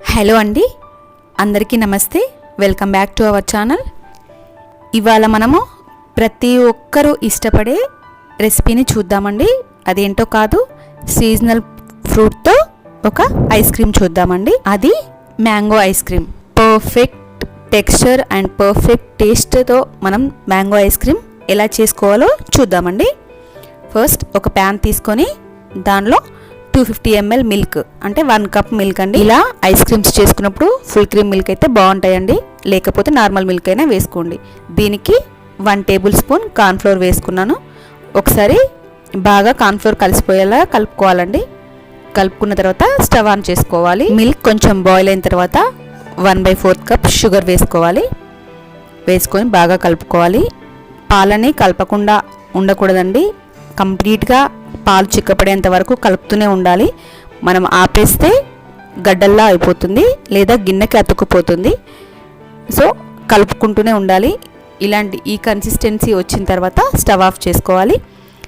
Hello అండి. అందరికీ నమస్తే. Welcome back to our channel. ఇవాళ మనము ప్రతి ఒక్కరూ ఇష్టపడే రెసిపీని చూద్దామండి. అదేంటో కాదు సీజనల్ ఫ్రూట్తో ఒక ఐస్ క్రీమ్ చూద్దామండి. అది mango ice cream. Perfect texture and perfect టేస్ట్తో మనం మ్యాంగో ఐస్ క్రీమ్ ఎలా చేసుకోవాలో చూద్దామండి. ఫస్ట్ ఒక ప్యాన్ తీసుకొని దానిలో టూ ఫిఫ్టీ ఎంఎల్ మిల్క్ అంటే వన్ కప్ మిల్క్ అండి. ఇలా ఐస్ క్రీమ్స్ చేసుకున్నప్పుడు ఫుల్ క్రీమ్ మిల్క్ అయితే బాగుంటాయండి. లేకపోతే నార్మల్ మిల్క్ అయినా వేసుకోండి. దీనికి వన్ టేబుల్ స్పూన్ కార్న్ఫ్లోర్ వేసుకున్నాను. ఒకసారి బాగా కార్న్ఫ్లోర్ కలిసిపోయేలా కలుపుకోవాలండి. కలుపుకున్న తర్వాత స్టవ్ ఆన్ చేసుకోవాలి. మిల్క్ కొంచెం బాయిల్ అయిన తర్వాత one by fourth cup sugar వేసుకోవాలి. వేసుకొని బాగా కలుపుకోవాలి. పాలని కలపకుండా ఉండకూడదండి. కంప్లీట్గా పాలు చిక్కపడేంత వరకు కలుపుతూనే ఉండాలి. మనం ఆపేస్తే గడ్డల్లా అయిపోతుంది లేదా గిన్నెకి అతుక్కుపోతుంది. సో కలుపుకుంటూనే ఉండాలి. ఇలాంటి ఈ కన్సిస్టెన్సీ వచ్చిన తర్వాత స్టవ్ ఆఫ్ చేసుకోవాలి.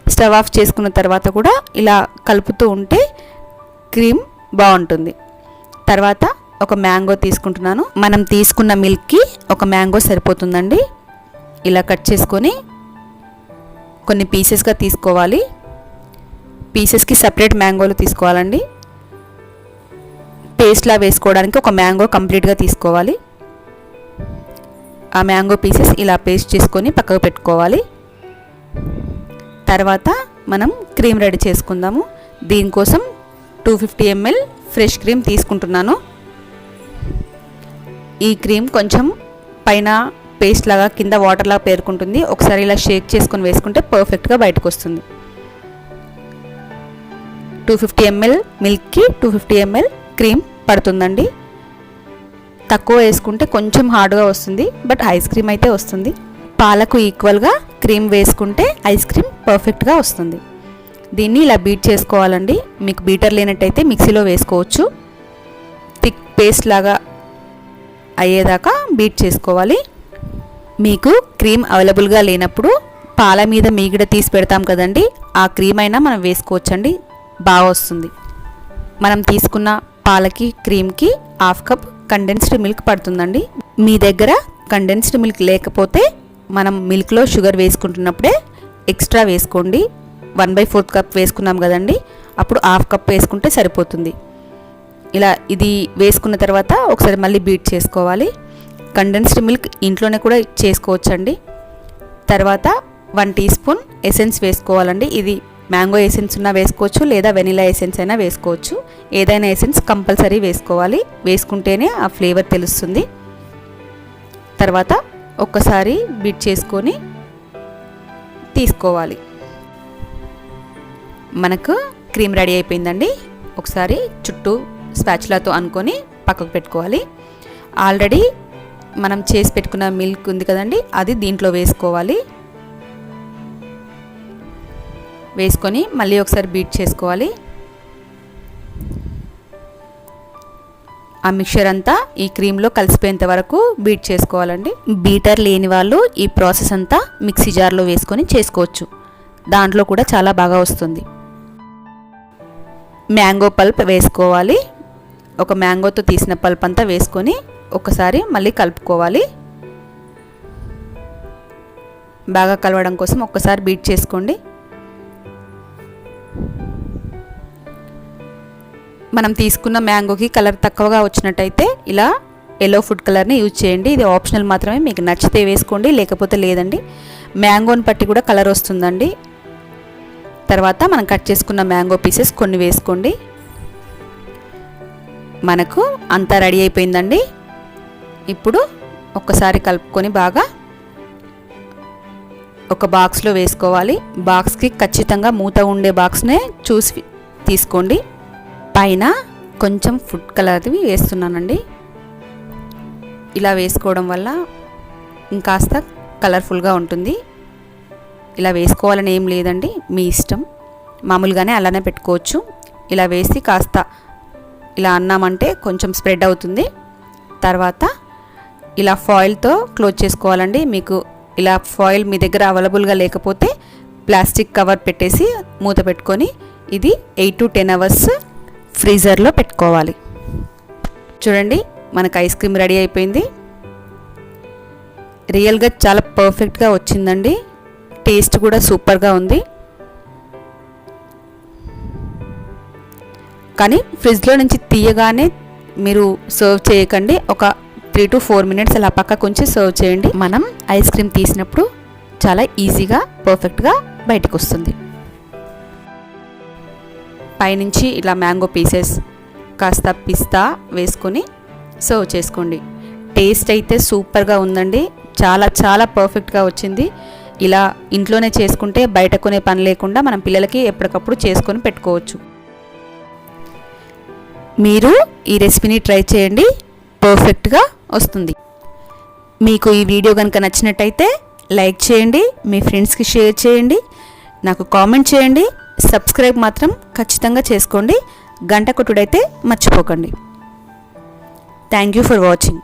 స్టవ్ ఆఫ్ చేసుకున్న తర్వాత కూడా ఇలా కలుపుతూ ఉంటే క్రీమ్ బాగుంటుంది. తర్వాత ఒక మ్యాంగో తీసుకుంటున్నాను. మనం తీసుకున్న మిల్క్కి ఒక మ్యాంగో సరిపోతుందండి. ఇలా కట్ చేసుకొని కొన్ని పీసెస్గా తీసుకోవాలి. పీసెస్కి సపరేట్ మ్యాంగోలు తీసుకోవాలండి. పేస్ట్లా వేసుకోవడానికి ఒక మ్యాంగో కంప్లీట్గా తీసుకోవాలి. ఆ మ్యాంగో పీసెస్ ఇలా పేస్ట్ చేసుకొని పక్కకు పెట్టుకోవాలి. తర్వాత మనం క్రీమ్ రెడీ చేసుకుందాము. దీనికోసం two fifty ML fresh cream తీసుకుంటున్నాను. ఈ క్రీమ్ కొంచెం పైన పేస్ట్ లాగా కింద వాటర్లా పేరుకుంటుంది. ఒకసారి ఇలా షేక్ చేసుకొని వేసుకుంటే పర్ఫెక్ట్గా బయటకు వస్తుంది. టూ ఫిఫ్టీ ఎంఎల్ మిల్క్కి టూ ఫిఫ్టీ ఎంఎల్ క్రీమ్ పడుతుందండి. తక్కువ వేసుకుంటే కొంచెం హార్డ్గా వస్తుంది బట్ ఐస్ క్రీమ్ అయితే వస్తుంది. పాలకు ఈక్వల్గా క్రీమ్ వేసుకుంటే ఐస్ క్రీమ్ పర్ఫెక్ట్గా వస్తుంది. దీన్ని ఇలా బీట్ చేసుకోవాలండి. మీకు బీటర్ లేనట్టయితే మిక్సీలో వేసుకోవచ్చు. థిక్ పేస్ట్ లాగా అయ్యేదాకా బీట్ చేసుకోవాలి. మీకు క్రీమ్ అవైలబుల్గా లేనప్పుడు పాల మీద మీగడ తీసి పెడతాం కదండి ఆ క్రీమ్ అయినా మనం వేసుకోవచ్చండి. బాగా వస్తుంది మనం తీసుకున్న పాలకి క్రీమ్కి హాఫ్ కప్ కండెన్స్డ్ మిల్క్ పడుతుందండి. మీ దగ్గర కండెన్స్డ్ మిల్క్ లేకపోతే మనం మిల్క్లో షుగర్ వేసుకుంటున్నప్పుడే ఎక్స్ట్రా వేసుకోండి. వన్ బై ఫోర్త్ కప్ వేసుకున్నాం కదండి. అప్పుడు హాఫ్ కప్ వేసుకుంటే సరిపోతుంది. ఇలా ఇది వేసుకున్న తర్వాత ఒకసారి మళ్ళీ బీట్ చేసుకోవాలి. కండెన్స్డ్ మిల్క్ ఇంట్లోనే కూడా చేసుకోవచ్చండి. తర్వాత వన్ టీ స్పూన్ ఎసెన్స్ వేసుకోవాలండి. ఇది మ్యాంగో ఎసెన్స్ ఉన్నా వేసుకోవచ్చు లేదా వెనిలా ఎసెన్స్ అయినా వేసుకోవచ్చు. ఏదైనా ఎసెన్స్ కంపల్సరీ వేసుకోవాలి. వేసుకుంటేనే ఆ ఫ్లేవర్ తెలుస్తుంది. తర్వాత ఒక్కసారి బీట్ చేసుకొని తీసుకోవాలి. మనకు క్రీమ్ రెడీ అయిపోయిందండి. ఒకసారి చుట్టూ స్పాచులాతో అనుకొని పక్కకు పెట్టుకోవాలి. ఆల్రెడీ మనం చేసి పెట్టుకున్న మిల్క్ ఉంది కదండి అది దీంట్లో వేసుకోవాలి. వేసుకొని మళ్ళీ ఒకసారి బీట్ చేసుకోవాలి. ఆ మిక్చర్ అంతా ఈ క్రీమ్లో కలిసిపోయేంత వరకు బీట్ చేసుకోవాలండి. బీటర్ లేని వాళ్ళు ఈ ప్రాసెస్ అంతా మిక్సీ జార్లో వేసుకొని చేసుకోవచ్చు. దాంట్లో కూడా చాలా బాగా వస్తుంది. మ్యాంగో పల్ప్ వేసుకోవాలి. ఒక మ్యాంగోతో తీసిన పల్ప్ అంతా వేసుకొని ఒకసారి మళ్ళీ కలుపుకోవాలి. బాగా కలవడం కోసం ఒక్కసారి బీట్ చేసుకోండి. మనం తీసుకున్న మ్యాంగోకి కలర్ తక్కువగా వచ్చినట్టయితే ఇలా ఎల్లో ఫుడ్ కలర్ని యూజ్ చేయండి. ఇది ఆప్షనల్ మాత్రమే. మీకు నచ్చితే వేసుకోండి లేకపోతే లేదండి. మ్యాంగోని పట్టి కూడా కలర్ వస్తుందండి. తర్వాత మనం కట్ చేసుకున్న మ్యాంగో పీసెస్ కొన్ని వేసుకోండి. మనకు అంతా రెడీ అయిపోయిందండి. ఇప్పుడు ఒక్కసారి కలుపుకొని బాగా ఒక బాక్స్లో వేసుకోవాలి. బాక్స్కి ఖచ్చితంగా మూత ఉండే బాక్స్నే చూసి తీసుకోండి. పైన కొంచెం ఫుడ్ కలర్వి వేస్తున్నానండి. ఇలా వేసుకోవడం వల్ల ఇంకాస్త కలర్ఫుల్గా ఉంటుంది. ఇలా వేసుకోవాలని ఏం లేదండి. మీ ఇష్టం. మామూలుగానే అలానే పెట్టుకోవచ్చు. ఇలా వేసి కాస్త ఇలా అన్నామంటే కొంచెం స్ప్రెడ్ అవుతుంది. తర్వాత ఇలా ఫాయిల్తో క్లోజ్ చేసుకోవాలండి. మీకు ఇలా ఫాయిల్ మీ దగ్గర అవైలబుల్గా లేకపోతే ప్లాస్టిక్ కవర్ పెట్టేసి మూత పెట్టుకొని ఇది ఎయిట్ టు టెన్ అవర్స్ ఫ్రీజర్లో పెట్టుకోవాలి. చూడండి మనకు ఐస్ క్రీమ్ రెడీ అయిపోయింది. రియల్గా చాలా పర్ఫెక్ట్గా వచ్చిందండి. టేస్ట్ కూడా సూపర్గా ఉంది. కానీ ఫ్రిడ్జ్లో నుంచి తీయగానే మీరు సర్వ్ చేయకండి. ఒక త్రీ టు ఫోర్ మినిట్స్ అలా పక్కకు ఉంచి సర్వ్ చేయండి. మనం ఐస్ క్రీమ్ తీసినప్పుడు చాలా ఈజీగా పర్ఫెక్ట్గా బయటకు వస్తుంది. పైనుంచి ఇలా మ్యాంగో పీసెస్ కాస్త పిస్తా వేసుకొని సర్వ్ చేసుకోండి. టేస్ట్ అయితే సూపర్గా ఉందండి. చాలా చాలా పర్ఫెక్ట్గా వచ్చింది. ఇలా ఇంట్లోనే చేసుకుంటే బయట కొనే పని లేకుండా మనం పిల్లలకి ఎప్పటికప్పుడు చేసుకొని పెట్టుకోవచ్చు. మీరు ఈ రెసిపీని ట్రై చేయండి. పర్ఫెక్ట్గా వస్తుంది. మీకు ఈ వీడియో కనుక నచ్చినట్టయితే లైక్ చేయండి. మీ ఫ్రెండ్స్కి షేర్ చేయండి. నాకు కామెంట్ చేయండి. సబ్స్క్రైబ్ మాత్రం ఖచ్చితంగా చేసుకోండి. గంట కొట్టుడైతే మర్చిపోకండి. Thank you for watching